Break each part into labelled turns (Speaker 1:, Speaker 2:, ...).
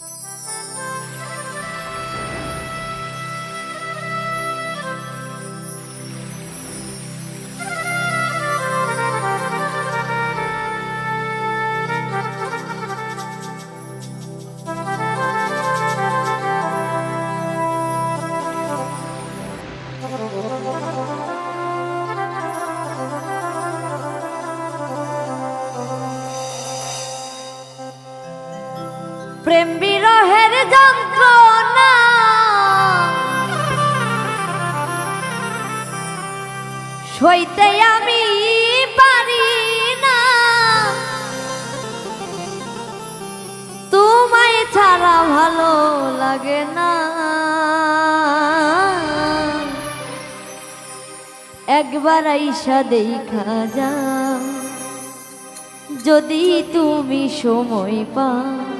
Speaker 1: Música প্রেম বিরহের যন্ত্রণা। সইতে আমি পারি না। তোমায় ছাড়া ভালো লাগে না। একবার আইসা দেখা যা যদি তুমি সময় পাও।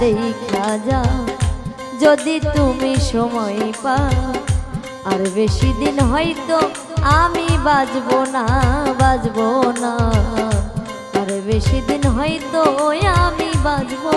Speaker 1: দেখা যা যদি তুমি সময় পাও, আর বেশি দিন হয়তো আমি বাজবো না বাজবো না। আর বেশি দিন হয়তো আমি বাজবো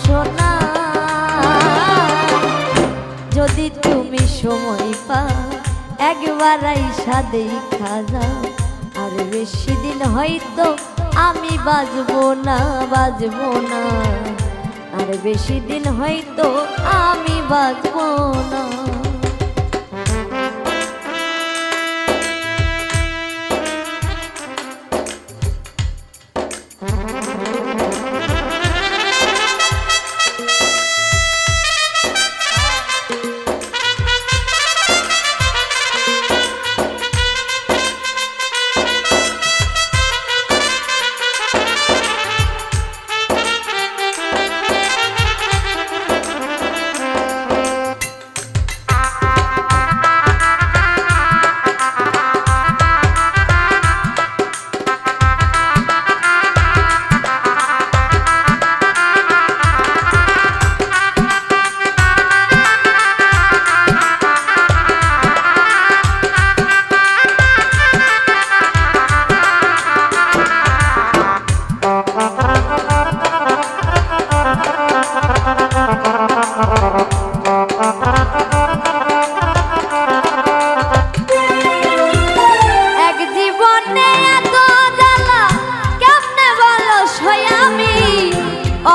Speaker 1: বাসনা যদি তুমি সময় পাও, একবার আইসা দেখা যাও। আর বেশি দিন হয়তো আমি বাজবো না বাজবো না। আর বেশি দিন হয়তো আমি বাজবো না।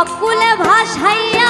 Speaker 1: সকলে ভাষাইয়া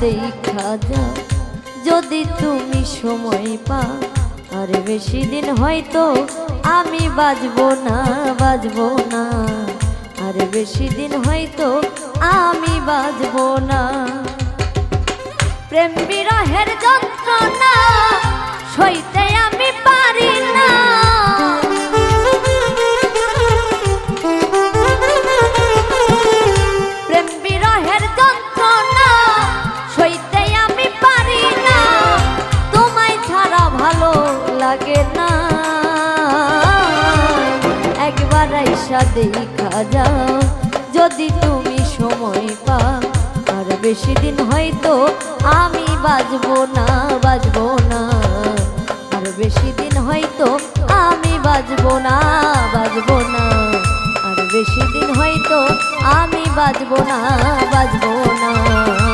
Speaker 1: দেখা যা যদি তুমি সময় পা, আর বেশি দিন হয়তো আমি বাজবো না বাজবো না। আর বেশি দিন হয়তো আমি বাজবো না। প্রেম বিরহের যন্ত্রণা লাগে না। একবার আইসা দেখা যাও, যদি তুমি সময় পাও। আর বেশি দিন হয়তো আমি বাজবো না বাজবো না। আর বেশি দিন হয়তো আমি বাজবো না বাজবো না। আর বেশি দিন হয়তো আমি বাজবো না বাজবো না।